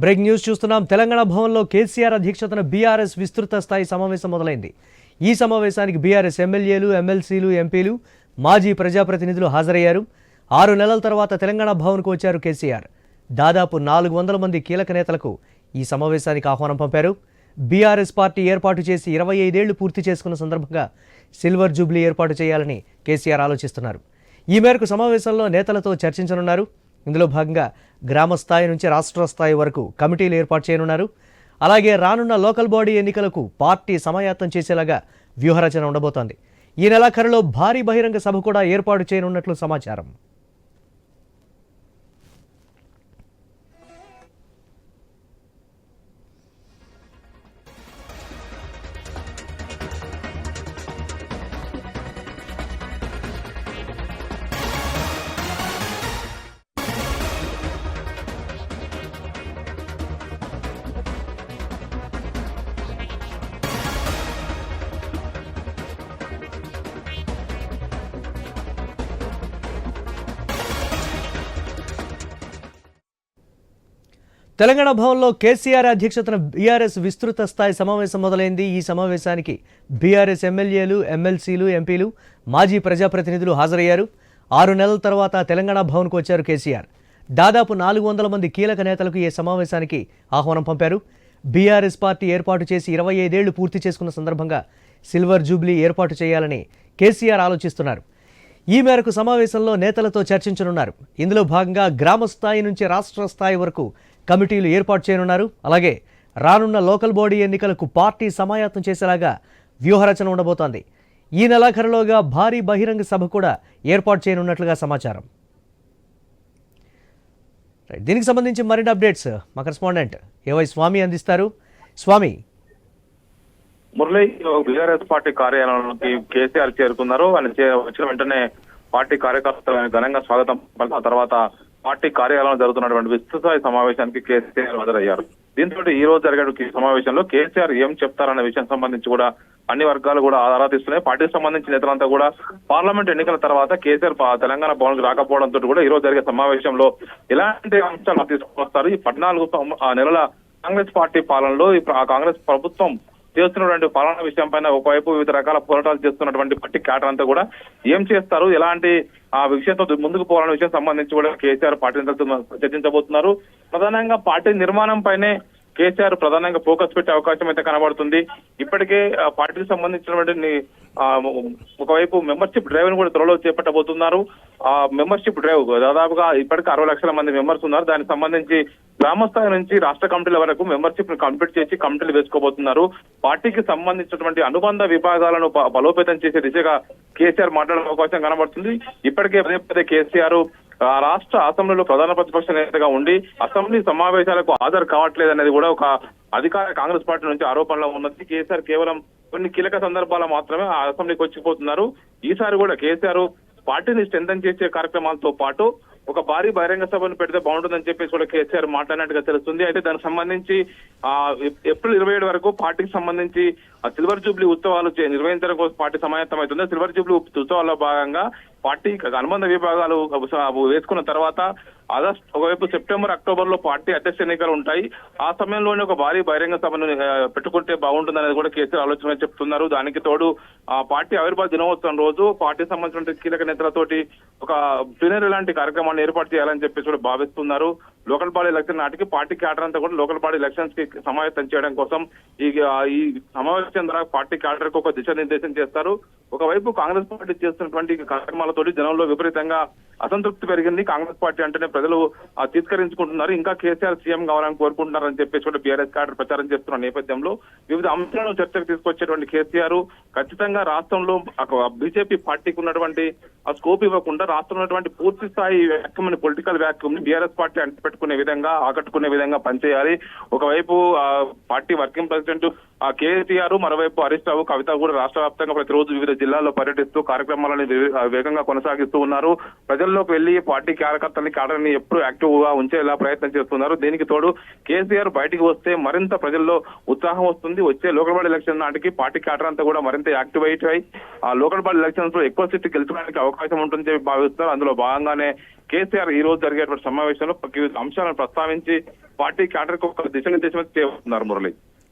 Break news చూస్తున్నాం. తెలంగాణ భవన్లో కేసీఆర్ అధ్యక్షతన బీఆర్ఎస్ విస్తృత స్థాయి సమావేశం మొదలైంది. ఈ సమావేశానికి బీఆర్ఎస్ ఎమ్మెల్యేలు ఎమ్మెల్సీలు ఎంపీలు మాజీ ప్రజాప్రతినిధులు హాజరయ్యారు. ఆరు నెలల తర్వాత తెలంగాణ భవన్కు వచ్చారు కేసీఆర్. దాదాపు నాలుగు వందల మంది కీలక నేతలకు ఈ సమావేశానికి ఆహ్వానం పంపారు. బీఆర్ఎస్ పార్టీ ఏర్పాటు చేసి ఇరవై ఐదేళ్ళు పూర్తి చేసుకున్న సందర్భంగా సిల్వర్ జూబ్లీ ఏర్పాటు చేయాలని కేసీఆర్ ఆలోచిస్తున్నారు. ఈ మేరకు సమావేశంలో నేతలతో చర్చించనున్నారు. ఇందులో భాగంగా గ్రామ స్థాయి నుంచి రాష్ట్ర స్థాయి వరకు కమిటీలు ఏర్పాటు చేయనున్నారు. అలాగే రానున్న లోకల్ బాడీ ఎన్నికలకు పార్టీ సమాయత్తం చేసేలాగా వ్యూహరచన ఉండబోతోంది. ఈ నెలాఖరులో భారీ బహిరంగ సభ కూడా ఏర్పాటు చేయనున్నట్లు సమాచారం. తెలంగాణ భవన్లో కేసీఆర్ అధ్యక్షతన బీఆర్ఎస్ విస్తృత స్థాయి సమావేశం మొదలైంది. ఈ సమావేశానికి బీఆర్ఎస్ ఎమ్మెల్యేలు ఎమ్మెల్సీలు ఎంపీలు మాజీ ప్రజాప్రతినిధులు హాజరయ్యారు. ఆరు నెలల తర్వాత తెలంగాణ భవన్కు వచ్చారు కేసీఆర్. దాదాపు నాలుగు వందల మంది కీలక నేతలకు ఈ సమావేశానికి ఆహ్వానం పంపారు. బీఆర్ఎస్ పార్టీ ఏర్పాటు చేసి ఇరవై ఐదేళ్ళు పూర్తి చేసుకున్న సందర్భంగా సిల్వర్ జూబ్లీ ఏర్పాటు చేయాలని కేసీఆర్ ఆలోచిస్తున్నారు. ఈ మేరకు సమావేశంలో నేతలతో చర్చించనున్నారు. ఇందులో భాగంగా గ్రామ స్థాయి నుంచి రాష్ట్ర స్థాయి వరకు కమిటీలు ఏర్పాటు చేయనున్నారు. అలాగే రానున్న లోకల్ బాడీ ఎన్నికలకు పార్టీ సమాయత్తం చేసేలాగా వ్యూహరచన ఉండబోతోంది. ఈ నెలాఖరులోగా భారీ బహిరంగ సభ కూడా ఏర్పాటు చేయనున్నట్లుగా సమాచారం. దీనికి సంబంధించి మరిన్ని అప్డేట్స్ మా కరెస్పాండెంట్ ఏవై స్వామి అందిస్తారు. స్వామి మురళి బీఆర్ఎస్ పార్టీ కార్యాలయంలోకి కేసీఆర్ చేరుకున్నారు. ఆయన వచ్చిన వెంటనే పార్టీ కార్యకర్తలు ఘనంగా స్వాగతం. పలికిన తర్వాత పార్టీ కార్యాలయంలో జరుగుతున్నటువంటి విస్తృతస్థాయి సమావేశానికి కేసీఆర్ హాజరయ్యారు. దీంతో ఈ రోజు జరిగే సమావేశంలో కేసీఆర్ ఏం చెప్తారనే విషయం సంబంధించి కూడా అన్ని వర్గాలు కూడా ఆరాధిస్తున్నాయి పార్టీకి సంబంధించిన నేతలంతా కూడా పార్లమెంట్ ఎన్నికల తర్వాత కేసీఆర్ తెలంగాణ భవన్కు రాకపోవడంతో కూడా ఈ రోజు జరిగే సమావేశంలో ఎలాంటి అంశాలు తీసుకొస్తారు? ఈ పద్నాలుగు ఆ నెలల కాంగ్రెస్ పార్టీ పాలనలో ఆ కాంగ్రెస్ ప్రభుత్వం చేస్తున్నటువంటి పాలన విషయం పైన ఒకవైపు వివిధ రకాల పోరాటాలు చేస్తున్నటువంటి పట్టి క్యాటర్ అంతా కూడా ఏం చేస్తారు? ఎలాంటి ఆ విషయంతో ముందుకు పోవాలనే విషయం సంబంధించి కూడా కేసీఆర్ పార్టీ చర్చించబోతున్నారు. ప్రధానంగా పార్టీ నిర్మాణం పైనే కేసీఆర్ ప్రధానంగా ఫోకస్ పెట్టే అవకాశం అయితే కనబడుతుంది. ఇప్పటికే ఆ, పార్టీకి సంబంధించినటువంటి ఒకవైపు మెంబర్షిప్ డ్రైవ్ను కూడా త్వరలో చేపట్టబోతున్నారు. ఆ మెంబర్షిప్ డ్రైవ్ దాదాపుగా ఇప్పటికే అరవై లక్షల మంది మెంబర్స్ ఉన్నారు. దానికి సంబంధించి గ్రామ స్థాయి నుంచి రాష్ట్ర కమిటీల వరకు మెంబర్షిప్ను కంప్లీట్ చేసి కమిటీలు వేసుకోబోతున్నారు. పార్టీకి సంబంధించినటువంటి అనుబంధ విభాగాలను బలోపేతం చేసే దిశగా కేసీఆర్ మాట్లాడే అవకాశం కనబడుతుంది. ఇప్పటికే పదే పదే కేసీఆర్ ఆ రాష్ట్ర అసెంబ్లీలో ప్రధాన ప్రతిపక్ష నేతగా ఉండి అసెంబ్లీ సమావేశాలకు హాజరు కావట్లేదు అనేది కూడా ఒక అధికార కాంగ్రెస్ పార్టీ నుంచి ఆరోపణలో ఉన్నది. కేసీఆర్ కేవలం కొన్ని కీలక సందర్భాల మాత్రమే ఆ అసెంబ్లీకి వచ్చిపోతున్నారు. ఈసారి కూడా కేసీఆర్ పార్టీని స్ట్రెంథన్ చేసే కార్యక్రమాలతో పాటు ఒక భారీ బహిరంగ సభను పెడితే బాగుంటుందని చెప్పేసి కూడా కేసీఆర్ మాట్లాడినట్టుగా తెలుస్తుంది. అయితే దానికి సంబంధించి ఆ ఏప్రిల్ ఇరవై ఏడు వరకు పార్టీకి సంబంధించి సిల్వర్ జూబ్లీ ఉత్సవాలు చే- నిర్వహించడం కోసం పార్టీ సమాయత్తమవుతుంది సిల్వర్ జూబ్లీ ఉత్సవాల్లో భాగంగా పార్టీ అనుబంధ విభాగాలు వేసుకున్న తర్వాత ఆగస్ట్ ఒకవైపు సెప్టెంబర్ అక్టోబర్లో పార్టీ అధ్యక్ష ఎన్నికలు ఉంటాయి. ఆ సమయంలోనే ఒక భారీ బహిరంగ సభను పెట్టుకుంటే బాగుంటుందనేది కూడా కేసీఆర్ ఆలోచన చెప్తున్నారు. దానికి తోడు ఆ పార్టీ ఆవిర్భావ దినోత్సవం రోజు పార్టీ సంబంధించిన కీలక నేతలతోటి ఒక ప్లీనరీ లాంటి కార్యక్రమాన్ని ఏర్పాటు చేయాలని చెప్పేసి కూడా భావిస్తున్నారు. లోకల్ బాడీ ఎలక్షన్ నాటికి పార్టీ క్యాడర్ అంతా కూడా లోకల్ బాడీ ఎలక్షన్స్కి సమాయత్తం చేయడం కోసం ఈ ఈ సమావేశం ద్వారా పార్టీ క్యాడర్కు ఒక దిశానిర్దేశం చేస్తారు. ఒకవైపు కాంగ్రెస్ పార్టీ చేస్తున్నటువంటి కార్యక్రమాలతోటి జనంలో విపరీతంగా అసంతృప్తి పెరిగింది. కాంగ్రెస్ పార్టీ అంటేనే ప్రజలు ఆ, తిరస్కరించుకుంటున్నారు. ఇంకా కేసీఆర్ సీఎం కావాలని కోరుకుంటున్నారని చెప్పేసి కూడా బీఆర్ఎస్ కేటర్ ప్రచారం చేస్తున్న నేపథ్యంలో వివిధ అంశాలను చర్చకు తీసుకొచ్చేటువంటి కేసీఆర్ ఖచ్చితంగా రాష్ట్రంలో బీజేపీ పార్టీకి ఉన్నటువంటి ఆ స్కోప్ ఇవ్వకుండా రాష్ట్రంలో ఉన్నటువంటి పూర్తి స్థాయి వ్యాక్యూమ్ పొలిటికల్ వ్యాక్యూమ్ని బీఆర్ఎస్ పార్టీ అంటిపెట్టుకునే విధంగా ఆకట్టుకునే విధంగా పనిచేయాలి. ఒకవైపు ఆ, పార్టీ వర్కింగ్ ప్రెసిడెంట్ ఆ కేసీఆర్ మరోవైపు హరీష్ రావు కవిత కూడా రాష్ట్ర వ్యాప్తంగా ప్రతిరోజు వివిధ జిల్లాల్లో పర్యటిస్తూ కార్యక్రమాలను వేగంగా కొనసాగిస్తూ ఉన్నారు. ప్రజల్లోకి వెళ్ళి పార్టీ కార్యకర్తల్ని క్యాడర్ని ఎప్పుడు యాక్టివ్గా ఉంచేలా ప్రయత్నం చేస్తున్నారు. దీనికి తోడు కేసీఆర్ బయటికి వస్తే మరింత ప్రజల్లో ఉత్సాహం వస్తుంది. వచ్చే లోకల్ బాడీ ఎలక్షన్ నాటికి పార్టీ క్యాడర్ అంతా కూడా మరింత యాక్టివ్ అయి ఆ లోకల్ బాడీ ఎలక్షన్స్లో ఎక్కువ సీట్లు గెలుచుకోవడానికి అవకాశం ఉంటుందని చెప్పి భావిస్తున్నారు. అందులో భాగంగానే కేసీఆర్ ఈ రోజు జరిగేటువంటి సమావేశంలో వివిధ అంశాలను ప్రస్తావించి పార్టీ క్యాడర్కు ఒక దిశానిర్దేశం చేస్తున్నారు మురళి.